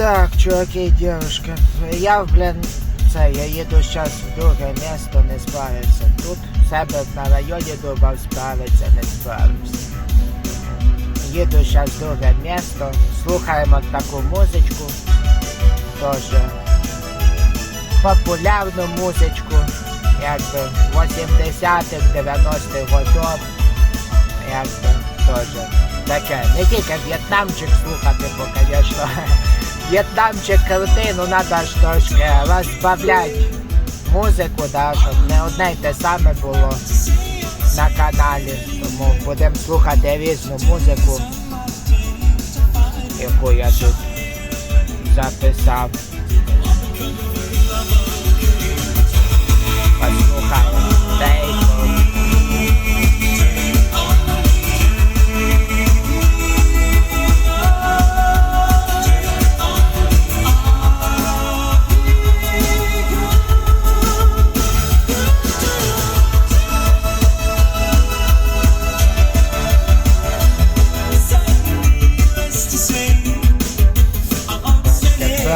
Так, чуваки дівчинка, я, блін, це, я їду зараз в друге місто, не справився. Тут в себе на районі думав справиться, не справився. Їду зараз в друге місто, слухаємо таку музичку, теж популярну музичку, якби 80-х, 90-х годов, якби теж таке. Не тільки в'єтнамчик слухати, бо, звісно, в'єтнамчик крутий, ну треба ж трошки розбавляти музику, да, щоб не одне й те саме було на каналі. Тому будемо слухати різну музику, яку я тут записав. Послухаємо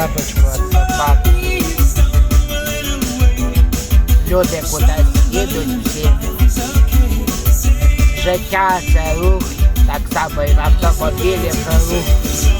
крапочку від папи. Люди кудись їдуть всі. Життя це рух, так само і в автомобілі це рух.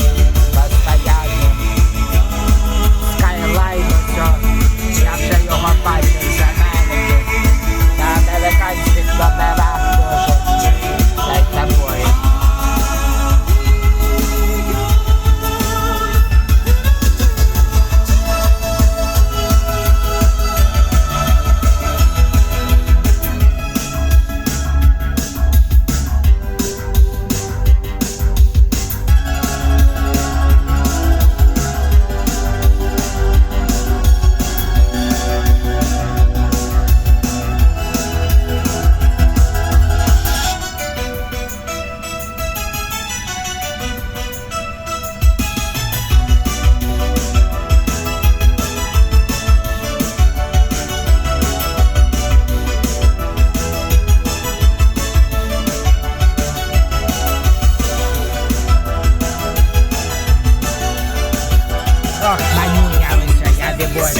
Ох, манюня вися, я не можу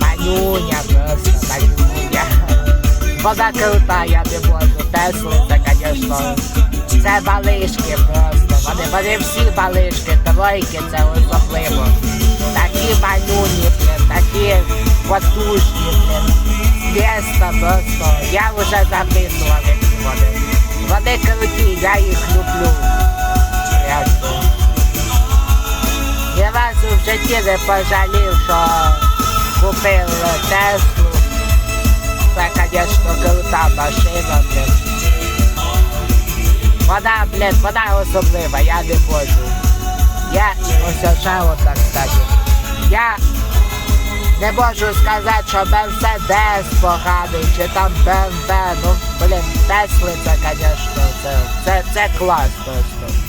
Манюня просто, манюня. Вона крута, я не можу. Тесли, це, звісно, це малишки просто. Вони, вони всі малишки, тройки, це особливо. Такі манюні, блін, такі потужні, блін. Місто просто. Я вже записував, які вони. Вони круті, я їх люблю. Якби. Разу в житті не пожалів, що купив Теслу. Це, звісно, крута машина, блін. Вона, блін, вона особлива, я не можу. Я ось ще одна, кстати. Я не можу сказати, що Мерседес поганий, чи там БМВ, ну, блін, Тесли це, звісно, це, це, це клас просто.